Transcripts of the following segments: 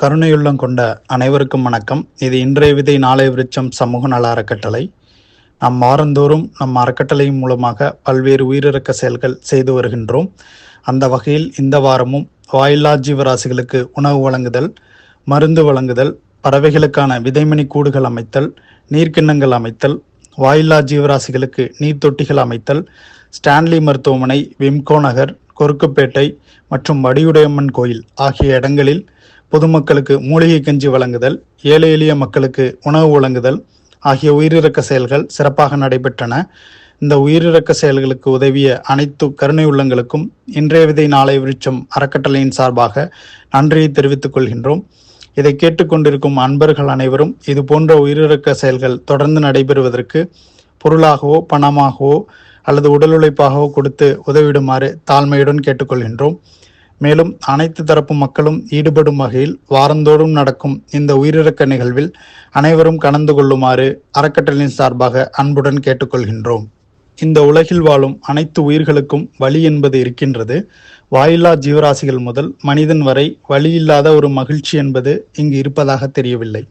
கருணையுள்ளம் கொண்ட அனைவருக்கும் வணக்கம். இது இன்றைய விதை நாளை விருச்சம் சமூக நல அறக்கட்டளை. நாம் வாரந்தோறும் நம் அறக்கட்டளையின் மூலமாக பல்வேறு உயிரிறக்க செயல்கள் செய்து வருகின்றோம். அந்த வகையில் இந்த வாரமும் வாயில்லா ஜீவராசிகளுக்கு உணவு வழங்குதல் மருந்து வழங்குதல் பறவைகளுக்கான விதைமணி கூடுகள் அமைத்தல் நீர்க்கிண்ணங்கள் அமைத்தல் வாயில்லா ஜீவராசிகளுக்கு நீர்த்தொட்டிகள் அமைத்தல் ஸ்டான்லி மருத்துவமனை விம்கோ நகர் கொருக்குப்பேட்டை மற்றும் வடியுடையம்மன் கோயில் ஆகிய இடங்களில் பொதுமக்களுக்கு மூலிகை கஞ்சி வழங்குதல் ஏழை எளிய மக்களுக்கு உணவு வழங்குதல் ஆகிய உயிரிறக்க செயல்கள் சிறப்பாக நடைபெற்றன. இந்த உயிரிறக்க செயல்களுக்கு உதவிய அனைத்து கருணை உள்ளங்களுக்கும் இன்றைய விதை நாளை விருட்சம் அறக்கட்டளையின் சார்பாக நன்றியை தெரிவித்துக் கொள்கின்றோம். இதை கேட்டுக்கொண்டிருக்கும் அன்பர்கள் அனைவரும் இது போன்ற உயிரிறக்க செயல்கள் தொடர்ந்து நடைபெறுவதற்கு பொருளாகவோ பணமாகவோ அல்லது உடல் உழைப்பாகவோ கொடுத்து உதவிடுமாறு தாழ்மையுடன் கேட்டுக்கொள்கின்றோம். மேலும் அனைத்து தரப்பு மக்களும் ஈடுபடும் வகையில் வாரந்தோறும் நடக்கும் இந்த உயிரிழக்க நிகழ்வில் அனைவரும் கலந்து கொள்ளுமாறு அறக்கட்டளையின் சார்பாக அன்புடன் கேட்டுக்கொள்கின்றோம். இந்த உலகில் வாழும் அனைத்து உயிர்களுக்கும் வழி என்பது இருக்கின்றது. வாயில்லா ஜீவராசிகள் முதல் மனிதன் வரை வழி இல்லாத ஒரு மகிழ்ச்சி என்பது இங்கு இருப்பதாக தெரியவில்லை.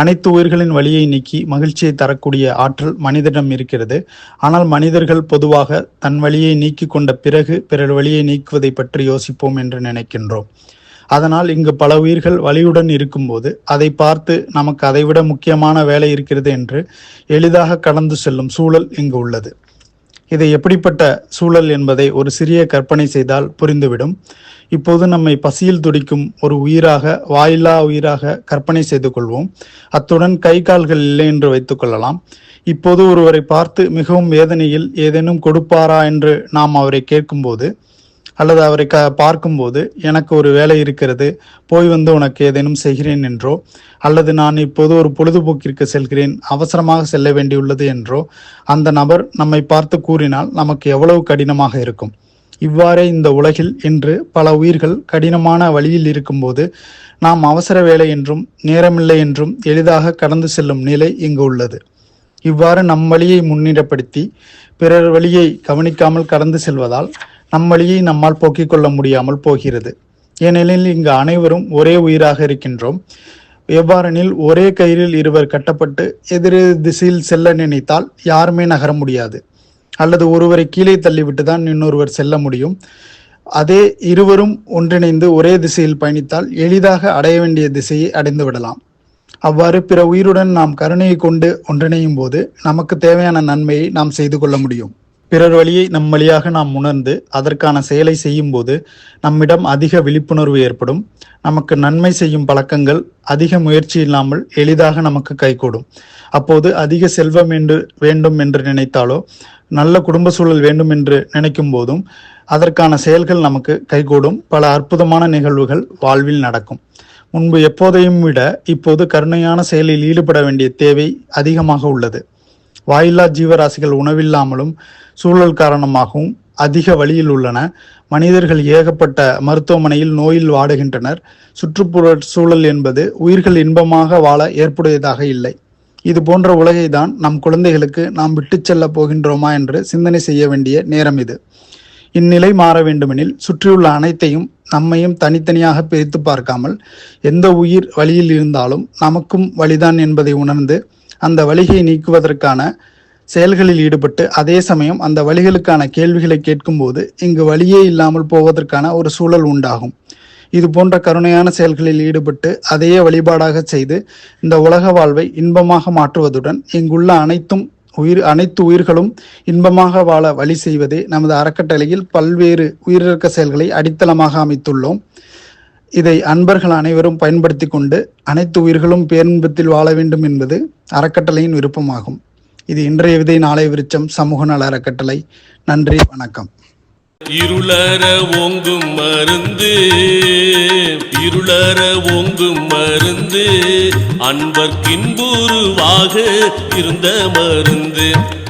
அனைத்து உயிர்களின் வழியை நீக்கி மகிழ்ச்சியை தரக்கூடிய ஆற்றல் மனிதனிடம் இருக்கிறது. ஆனால் மனிதர்கள் பொதுவாக தன் வழியை நீக்கி கொண்ட பிறகு பிறர் வழியை நீக்குவதை பற்றி யோசிப்போம் என்று நினைக்கின்றோம். அதனால் இங்கு பல உயிர்கள் வலியுடன் இருக்கும்போது அதை பார்த்து நமக்கு அதைவிட முக்கியமான வேலை இருக்கிறது என்று எளிதாக கடந்து செல்லும் சூழல் இங்கு உள்ளது. இது எப்படிப்பட்ட சூழல் என்பதை ஒரு சிறிய கற்பனை செய்தால் புரிந்துவிடும். இப்போது நம்மை பசியில் துடிக்கும் ஒரு உயிராக வாயில்லா உயிராக கற்பனை செய்து கொள்வோம். அத்துடன் கை கால்கள் இல்லை என்று வைத்துக் கொள்ளலாம். இப்போது ஒருவரை பார்த்து மிகவும் வேதனையில் ஏதேனும் கொடுப்பாரா என்று நாம் அவரை கேட்கும்போது அல்லது அவரை க பார்க்கும்போது எனக்கு ஒரு வேலை இருக்கிறது போய் வந்து உனக்கு ஏதேனும் செய்கிறேன் என்றோ அல்லது நான் இப்போது ஒரு பொழுதுபோக்கிற்கு செல்கிறேன் அவசரமாக செல்ல வேண்டியுள்ளது என்றோ அந்த நபர் நம்மை பார்த்து கூறினால் நமக்கு எவ்வளவு கடினமாக இருக்கும். இவ்வாறே இந்த உலகில் இன்று பல உயிர்கள் கடினமான வழியில் இருக்கும்போது நாம் அவசர வேலை என்றும் நேரமில்லை என்றும் எளிதாக கடந்து செல்லும் நிலை இங்கு உள்ளது. இவ்வாறு நம் வழியை முன்னிடப்படுத்தி பிறர் வழியை கவனிக்காமல் கடந்து செல்வதால் நம்மளையே வழியை நம்மால் போக்கிக் கொள்ள முடியாமல் போகிறது. ஏனெனில் இங்கு அனைவரும் ஒரே உயிராக இருக்கின்றோம். எவ்வாறெனில் ஒரே கயிறில் இருவர் கட்டப்பட்டு எதிரெதிர் திசையில் செல்ல நினைத்தால் யாருமே நகர முடியாது. அல்லது ஒருவரை கீழே தள்ளிவிட்டு தான் இன்னொருவர் செல்ல முடியும். அதே இருவரும் ஒன்றிணைந்து ஒரே திசையில் பயணித்தால் எளிதாக அடைய வேண்டிய திசையை அடைந்து விடலாம். அவ்வாறு பிற உயிருடன் நாம் கருணையை கொண்டு ஒன்றிணையும் போது நமக்கு தேவையான நன்மையை நாம் செய்து கொள்ள முடியும். பிறர் வழியை நம் வழியாக நாம் உணர்ந்து அதற்கான செயலை செய்யும்போது நம்மிடம் அதிக விழிப்புணர்வு ஏற்படும். நமக்கு நன்மை செய்யும் பழக்கங்கள் அதிக முயற்சி இல்லாமல் எளிதாக நமக்கு கைகூடும். அப்போது அதிக செல்வம் என்று வேண்டும் என்று நினைத்தாலோ நல்ல குடும்ப சூழல் வேண்டும் என்று நினைக்கும் போதும் அதற்கான செயல்கள் நமக்கு கைகூடும். பல அற்புதமான நிகழ்வுகள் வாழ்வில் நடக்கும். முன்பு எப்போதையும் விட இப்போது கருணையான செயலில் ஈடுபட வேண்டிய தேவை அதிகமாக உள்ளது. வாயில்லா ஜீவராசிகள் உணவில்லாமலும் சூழல் காரணமாகவும் அதிக வழியில் உள்ளன. மனிதர்கள் ஏகப்பட்ட மருத்துவமனையில் நோயில் வாடுகின்றனர். சுற்றுப்புற சூழல் என்பது உயிர்கள் இன்பமாக வாழ ஏற்புடையதாக இல்லை. இது போன்ற உலகை தான் நம் குழந்தைகளுக்கு நாம் விட்டுச் செல்ல போகின்றோமா என்று சிந்தனை செய்ய வேண்டிய நேரம் இது. இந்நிலை மாற வேண்டுமெனில் சுற்றியுள்ள அனைத்தையும் நம்மையும் தனித்தனியாக பிரித்து பார்க்காமல் எந்த உயிர் வழியில் இருந்தாலும் நமக்கும் வழிதான் என்பதை உணர்ந்து அந்த வழியை நீக்குவதற்கான செயல்களில் ஈடுபட்டு அதே சமயம் அந்த வழிகளுக்கான கேள்விகளை கேட்கும்போது இங்கு வழியே இல்லாமல் போவதற்கான ஒரு சூழல் உண்டாகும். இது போன்ற கருணையான செயல்களில் ஈடுபட்டு அதையே வழிபாடாக செய்து இந்த உலக வாழ்வை இன்பமாக மாற்றுவதுடன் இங்குள்ள அனைத்தும் உயிர் அனைத்து உயிர்களும் இன்பமாக வாழ வழி செய்வதே நமது அறக்கட்டளையில் பல்வேறு உயிரிழக்க செயல்களை அடித்தளமாக அமைத்துள்ளோம். இதை அன்பர்கள் அனைவரும் பயன்படுத்தி கொண்டு அனைத்து உயிர்களும் பேரின்பத்தில் வாழ வேண்டும் என்பது அறக்கட்டளையின் விருப்பமாகும். இது இன்றைய விதை நாளை விருச்சம் சமூக நல அறக்கட்டளை. நன்றி வணக்கம். இருளற ஓங்கும் மருந்து இருளற ஓங்கும் மருந்து அன்பர்க்கின்புருவாக இருந்த மருந்து.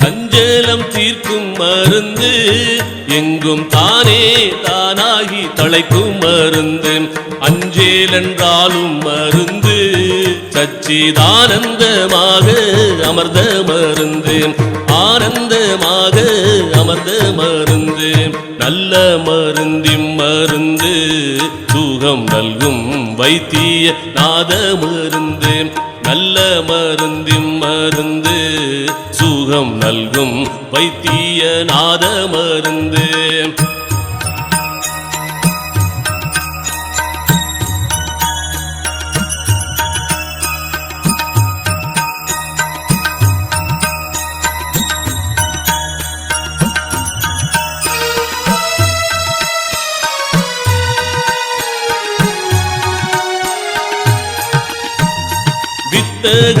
சஞ்சலம் தீர்க்கும் மருந்து எங்கும் தானே தானாகி தலைக்கும் மருந்து. அஞ்சேல் என்றாலும் மருந்து சச்சிதானந்தமாக அமர்ந்த மருந்து. ஆனந்தமாக அமர்ந்த மருந்து. நல்ல மருந்திம் மருந்து சுகம் நல்கும் வைத்திய நாத மருந்து. நல்ல மருந்திம் மருந்து சுகம் நல்கும் வைத்திய நாத மருந்து வித்தக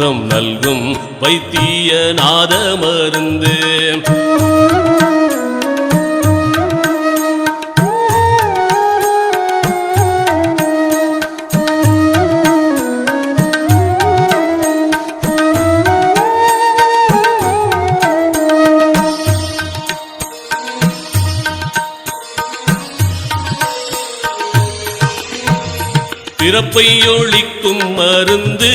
சுகம் நல்கும் வைத்திய நாத மருந்து பிறப்பை ஒழிக்கும் மருந்து.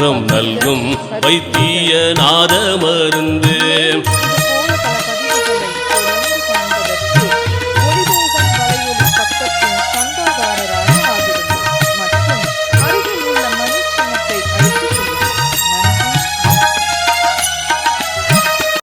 சுகம் நல்கும் வைத்திய நாத மருந்து